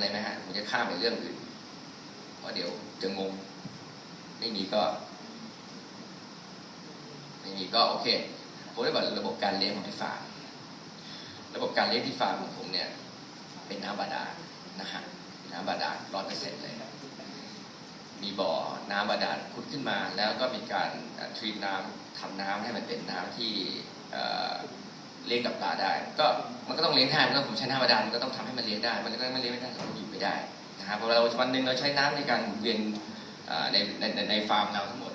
อะไรไหมฮะผมจะข้ามไปเรื่องอื่นเพราะเดี๋ยวจะงง ไม่มีก็ ไม่มีก็โอเคผมได้บอกระบบการเลี้ยงของที่ฟาร์มระบบการเลี้ยงที่ฟาร์มของผมเนี่ย เป็นน้ำบาดาลนะฮะน้ำบาดาลร้อยเปอร์เซ็นต์เลย มีบ่อน้ำบาดาลขุดขึ้นมา แล้วก็มีการทรีน้ำทำน้ำให้มันเป็นน้ำที่ เลี้ยงกับปลาได้ ก็มันก็ต้องเลี้ยงได้มันก็ผมใช้น้ำบาดาลมันก็ต้องทำให้มันเลี้ยงได้ มันก็ไม่เลี้ยงไม่ได้เราอยู่ไม่ได้นะฮะเพราะเราวันหนึ่งเราใช้น้ำในการหมุนเวียนในในในในฟาร์มเราทั้งหมด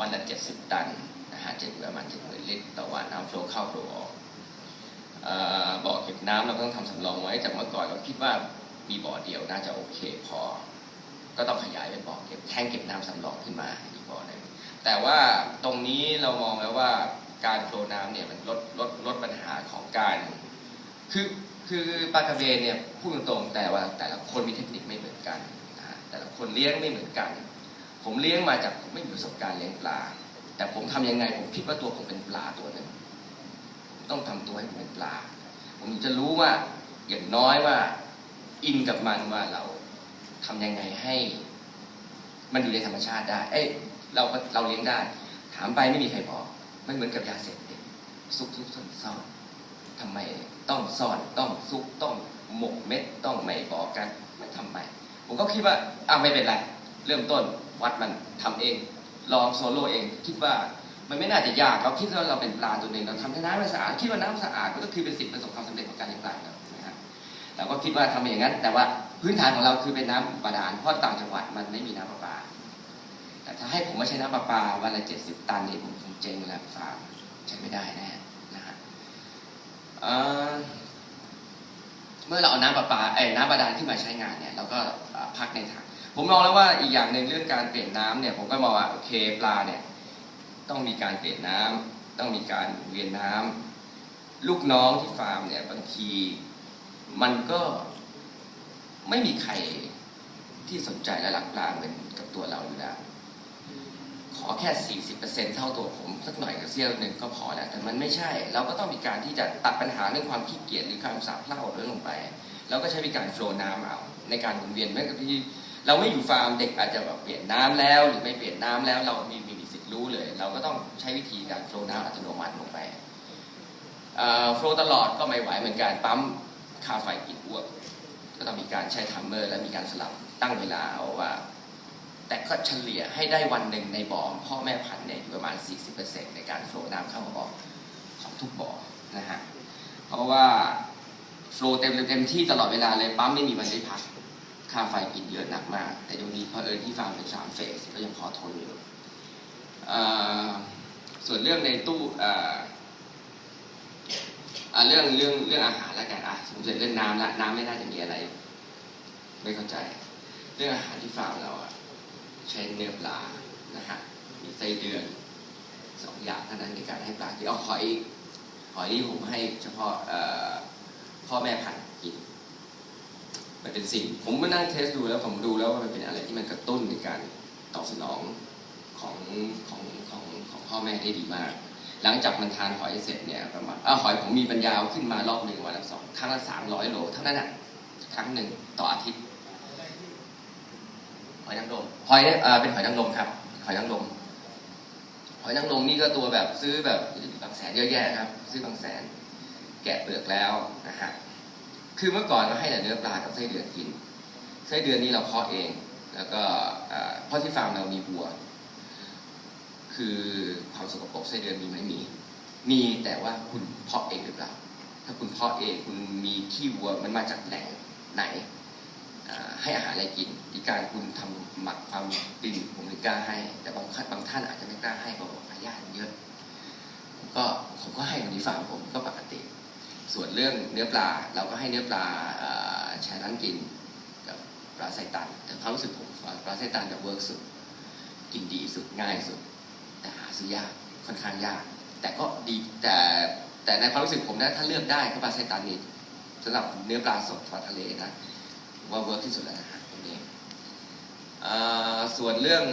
วันละเจ็ดสิบตันนะฮะเจ็ดประมาณเจ็ดหมื่นลิตรต่อวันน้ำโฟล์เข้าโฟล์ออกบ่อเก็บน้ำเราก็ต้องทำสำรองไว้จากเมื่อก่อนเราคิดว่ามีบ่อเดียวน่าจะโอเคพอ ก็ต้องขยายเป็นบ่อเก็บแท่งเก็บน้ำสำรองขึ้นมาอีกบ่อหนึ่งแต่ว่าตรงนี้เรามองแล้วว่าการโฟล์น้ำเนี่ยมันลด การ คือคือปลากระเบนเนี่ยพูดตรงๆแต่ว่าแต่ละคนมีเทคนิคไม่เหมือนกันแต่ละคนเลี้ยงไม่เหมือนกัน ผมเลี้ยงมาจากผมไม่มีประสบการณ์เลี้ยงปลา แต่ผมทำยังไงผมคิดว่าตัวผมเป็นปลาตัวหนึ่งต้องทำตัวให้ผมเป็นปลา ผมจะรู้ว่าอย่างน้อยว่า อินกับมันว่าเราทำยังไงให้ มันอยู่ในธรรมชาติได้ เอ้ยเราเราเลี้ยงได้ ถามไปไม่มีใครบอกไม่เหมือนกับยาเสพติดซุกซุกซ่อนซ่อน ทำไมต้องซ่อนต้องซุกต้องหมกเม็ดต้องไม่บอกกันไม่ทำไปผมก็คิดว่าอะไม่เป็นไร เริ่มต้นวัดมันทำเอง ลองโซโล่เองคิดว่ามันไม่น่าจะยากเราคิดว่าเราเป็นปลาตัวหนึ่งเราทำให้น้ำมันสะอาดคิดว่าน้ำสะอาดก็คือเป็นสิ่งประสบความสำเร็จของการเลี้ยงปลาแล้วนะครับเราก็คิดว่าทำอย่างนั้น แต่ว่าพื้นฐานของเราคือเป็นน้ำบาดาลเพราะต่างจังหวัดมันไม่มีน้ำประปาแต่ถ้าให้ผมมาใช้น้ำประปาวันละเจ็ดสิบตันนี่ผมคงเจ๊งแล้วฟาร์มใช้ไม่ได้แน่นะฮะ เมื่อเราเอาน้ำประปาไอ้น้ำบาดาลขึ้นมาใช้งานเนี่ยเราก็พักในถังผมมองแล้วว่าอีกอย่างหนึ่งเรื่องการเปลี่ยนน้ำเนี่ยผมก็มองว่าโอเคปลาเนี่ยต้องมีการเปลี่ยนน้ำต้องมีการเวียนน้ำลูกน้องที่ฟาร์มเนี่ยบางทีมันก็ไม่มีใครที่สนใจและรักปลาเหมือนกับตัวเราอยู่แล้ว ขอแค่ 40%เท่าตัวผมสักหน่อยกับเสี้ยวหนึ่งก็พอแล้วแต่มันไม่ใช่ เราก็ต้องมีการที่จะตัดปัญหาเรื่องความขี้เกียจหรือความสาบเพร่าเรื่องลงไป แล้วก็ใช้วิธีการโฟล์น้ำเอาในการหมุนเวียนเหมือนกับที่เราไม่อยู่ฟาร์มเด็กอาจจะแบบเปลี่ยนน้ำแล้ว หรือไม่เปลี่ยนน้ำแล้วเรามีมีสิทธิ์รู้เลย เราก็ต้องใช้วิธีการโฟล์น้ำอัตโนมัติลงไปโฟล์ตลอดก็ไม่ไหวเหมือนกันปั๊มคาไฟกินอ้วกก็ต้องมีการใช้ทัมเมอร์และมีการสลับตั้งเวลาเอาว่า แต่ก็เฉลี่ยให้ได้วันหนึ่งในบ่อพ่อแม่พันธุ์เนี่ยอยู่ประมาณ 40%ในการโฟลน้ำเข้าบ่อของทุกบ่อนะฮะเพราะว่าโฟล์เต็มเต็มที่ตลอดเวลาเลยปั๊มไม่มีวันได้พักค่าไฟกินเยอะหนักมาก แต่ยังดีเพราะเอิญที่ฟาร์มเป็นสามเฟสก็ยังพอทนอยู่ส่วนเรื่องในตู้เรื่องเรื่องเรื่องอาหารแล้วกันอะสมมติเรื่องน้ำละน้ำไม่น่าจะมีอะไร ไม่เข้าใจ เรื่องอาหารที่ฟาร์มเราอะ ใช้เนื้อปลานะฮะมีไส้เดือนสองอย่างเท่านั้นในการให้ปลาที่เอาหอยหอยนี่ผมให้เฉพาะพ่อแม่พันธุ์กินมันเป็นสิ่ง ผมมานั่งเทสดูแล้วผมดูแล้วว่ามันเป็นอะไรที่มันกระตุ้นในการตอบสนองของของของของพ่อแม่ได้ดีมาก หลังจากมันทานหอยเสร็จเนี่ยประมาณอ่าหอยผมมีปัญญาขึ้นมารอบหนึ่งวันละสองครั้งละสามร้อยโลเท่านั้นน่ะครั้งหนึ่งต่ออาทิตย์ อยนางรมหอยเนี่ยเอ่อเป็นหอยนางรมครับ หอยนางรมหอยนางรมนี่ก็ตัวแบบซื้อแบบบางแสนเยอะแยะครับ ซื้อบางแสน แกะเปลือกแล้วนะฮะคือเมื่อก่อนเราให้แต่เนื้อปลากับไส้เดือนกินไส้เดือนนี้เราเพาะเอง แล้วก็เอ่อเพราะที่ฟาร์มเรามีวัว คือความสกปรกไส้เดือนมีไหมมี มีแต่ว่าคุณเพาะเองหรือเปล่าถ้าคุณเพาะเองคุณมีขี้วัวมันมาจากแหล่งไหนให้อาหารอะไรกิน การคุณทำหมักความดินผมเลยกล้าให้ แต่บางท่านบางท่านอาจจะไม่กล้าให้เพราะว่าพยาธิเยอะ ก็ผมก็ให้คนที่ฟาผมก็ปกติ ส่วนเรื่องเนื้อปลาเราก็ให้เนื้อปลาแช่น้ำกินกับปลาไส้ตัน แต่ความรู้สึกผมปลาไส้ตันจะเวิร์กสุดกินดีสุดง่ายสุด แต่หาซื้อยากค่อนข้างยาก แต่ก็ดีแต่แต่ในความรู้สึกผมนะถ้าเลือกได้ก็ปลาไซตันนี่สำหรับเนื้อปลาสดปลาทะเลนะว่าเวิร์กที่สุดแล้วนะฮะตรงนี้เอ่อ ส่วนเรื่อง